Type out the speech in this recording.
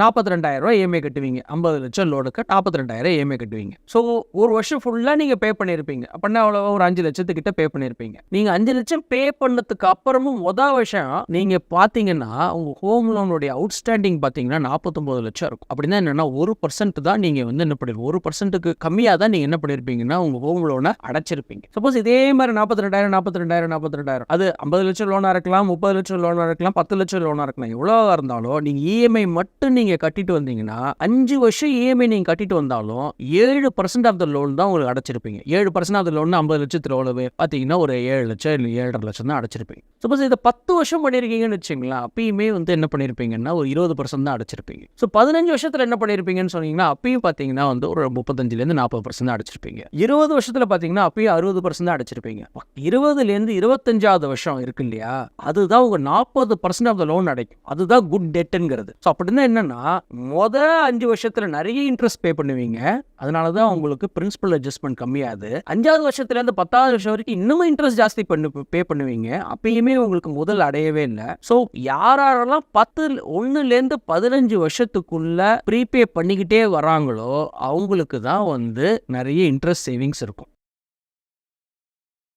நாற்பத்தி ரெண்டாயிரம் ரூபாய் இஎம்ஐ கட்டுவீங்க. ஐம்பது லட்சம் லோனுக்கு நாற்பத்தி ரெண்டாயிரம் இஎம்ஐ கட்டுவீங்க. ஸோ ஒரு வருஷம் ஃபுல்லாக நீங்கள் பே பண்ணியிருப்பீங்க அப்படின்னா அவ்வளோ ஒரு அஞ்சு லட்சத்துக்கிட்ட பே பண்ணியிருப்பீங்க நீங்கள் அஞ்சு லட்சம் பே பண்ணதுக்கு அப்புறமும் மொதல் வருஷம் நீங்கள் பார்த்தீங்கன்னா உங்கள் ஹோம் லோனுடைய அவுட்ஸ்டாண்டிங் பார்த்தீங்கன்னா நாற்பத்தொம்பது லட்சம் இருக்கும். அப்படின்னா என்னென்னா ஒரு பர்சன்ட் தான் நீங்கள் வந்து என்ன பண்ணிருப்பீங்க. ஒரு பர்சன்ட்டுக்கு கம்மியாக தான் நீங்கள் என்ன பண்ணியிருப்பீங்கன்னா உங்கள் ஹோம் லோனை அடைச்சிருப்பீங்க. சப்போஸ் இதே மாதிரி நாற்பத்தி ரெண்டாயிரம் நாற்பத்தி ரெண்டாயிரம் நாற்பத்தி ரெண்டாயிரம் அது ஐம்பது லட்சம் லோனாக இருக்கலாம் முப்பது லட்சம் லோனாக இருக்கலாம் பத்து லட்சம் லோனாக இருக்கலாம். எவ்வளோ இருந்தாலும் நீங்கள் இஎம்ஐ மட்டும் நீங்கள் கட்டிட்டு வந்தீங்கன்னா அஞ்சு வருஷம் இஎம்ஐ நீங்கள் கட்டிட்டு வந்தாலும் ஏழு பர்சன்ட் ஆஃப் த லோன் தான் உங்களுக்கு அடைச்சிருப்பீங்க. ஏழு பர்சன்ட் ஆஃப் த லோன் ஐம்பது லட்சத்து எவ்வளவு பார்த்தீங்கன்னா ஒரு ஏழு லட்சம் இல்லை ஏழரை லட்சம் தான் அடைச்சிருப்பீங்க. சப்போஸ் இதை பத்து வருஷம் பண்ணியிருக்கீங்கன்னு வச்சுங்களேன் அப்பயுமே வந்து என்ன பண்ணியிருப்பீங்கன்னா ஒரு இருபது பர்சன்ட் தான் அடைச்சிருப்பீங்க. ஸோ பதினஞ்சு வருஷத்தில் என்ன பண்ணியிருப்பீங்கன்னு சொன்னீங்கன்னா அப்பயும் பார்த்தீங்கன்னா வந்து ஒரு முப்பத்தஞ்சுலேருந்து நாற்பது பர்சன்ட் தான் அடைச்சிருப்பீங்க. இருபது வருஷத்தில் பார்த்தீங்கன்னா அப்பயும் அறுபது பர்சன்ட் தான் அடைச்சிருப்பீங்க. இருபதுலேருந்து இருபத்தஞ்சாவது வருஷம் இருக்கு இல்லையா அதுதான் உங்க நாற்பது பர்சன்ட் ஆஃப் த லோன் அடைக்கும். அதுதான் குட் டெட்டுங்கிறது ஸோ அப்படின்னா என்னன்னா மொத அஞ்சு வருஷத்துல நிறைய இன்ட்ரெஸ்ட் பே பண்ணுவீங்க. அதனால தான் உங்களுக்கு பிரின்சிபல் அட்ஜஸ்ட்மெண்ட் கம்மியாகுது அஞ்சாவது வருஷத்துல இருந்து பத்தாவது வருஷம் வரைக்கும் இன்னமும் இன்ட்ரெஸ்ட் ஜாஸ்தி பண்ணு பே பண்ணுவீங்க. அப்பயுமே உங்களுக்கு முதல் அடையவே இல்லை. ஸோ யாரெல்லாம் பத்து ஒன்றுலேருந்து பதினஞ்சு வருஷத்துக்குள்ள ப்ரீபே பண்ணிக்கிட்டே வராங்களோ அவங்களுக்கு தான் வந்து நிறைய இன்ட்ரெஸ்ட் சேவிங்ஸ் இருக்கும்.